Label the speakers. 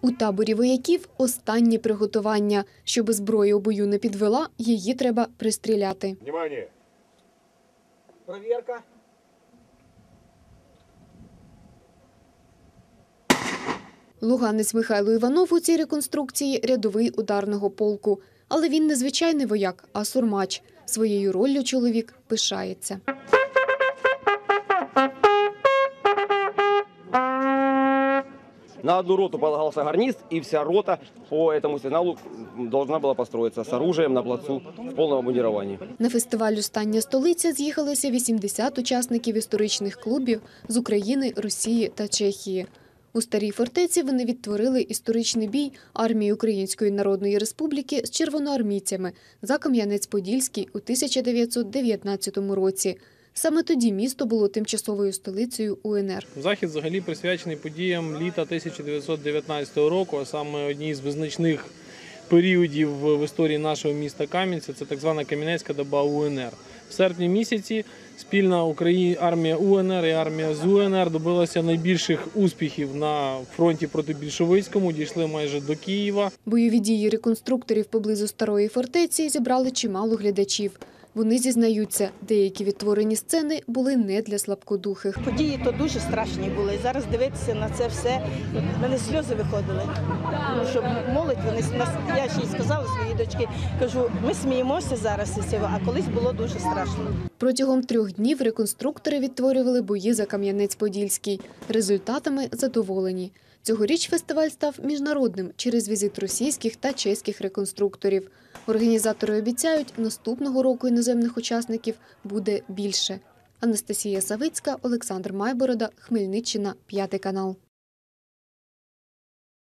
Speaker 1: У таборі вояків останні приготування. Щоби зброя у бою не підвела, її треба пристріляти.
Speaker 2: Внимание!
Speaker 3: Проверка.
Speaker 1: Луганець Михайло Іванов у цій реконструкції рядовий ударного полку. Але він не звичайний вояк, а сурмач. Своєю роллю чоловік пишається.
Speaker 4: На одну роту полагался гарнист, и вся рота по этому сигналу должна была построиться с оружием на плацу в полном обмундировании.
Speaker 1: На фестиваль «Остання столиця» з'їхалося 80 учасників історичних клубів з України, Росії та Чехії. У старій фортеці вони відтворили історичний бій армії Української Народної Республіки з червоноармійцями за Кам'янець-Подільський у 1919 році. Саме тоді місто було тимчасовою столицею УНР.
Speaker 5: Захід взагалі присвячений подіям літа 1919 року, а саме одній з визначних періодів в історії нашого міста Кам'янця. Це так звана Кам'янецька доба УНР. В серпні місяці спільна армія УНР і армія з УНР добилася найбільших успіхів на фронті проти більшовицькому, дійшли майже до Києва.
Speaker 1: Бойові дії реконструкторів поблизу старої фортеці зібрали чимало глядачів. Вони зізнаються, деякі відтворені сцени були не для слабкодухих.
Speaker 6: Події то дуже страшні були. І зараз дивитися на це все. В мене сльози виходили. Тому що молодь, вони я ще й сказала своїй дочці, кажу, ми сміємося зараз із цього, а колись було дуже страшно.
Speaker 1: Протягом трьох днів реконструктори відтворювали бої за Кам'янець-Подільський. Результатами задоволені. Цьогоріч фестиваль став міжнародним через візит російських та чеських реконструкторів. Організатори обіцяють, наступного року іноземних учасників буде більше. Анастасія Савицька, Олександр Майборода, Хмельниччина, п'ятий канал.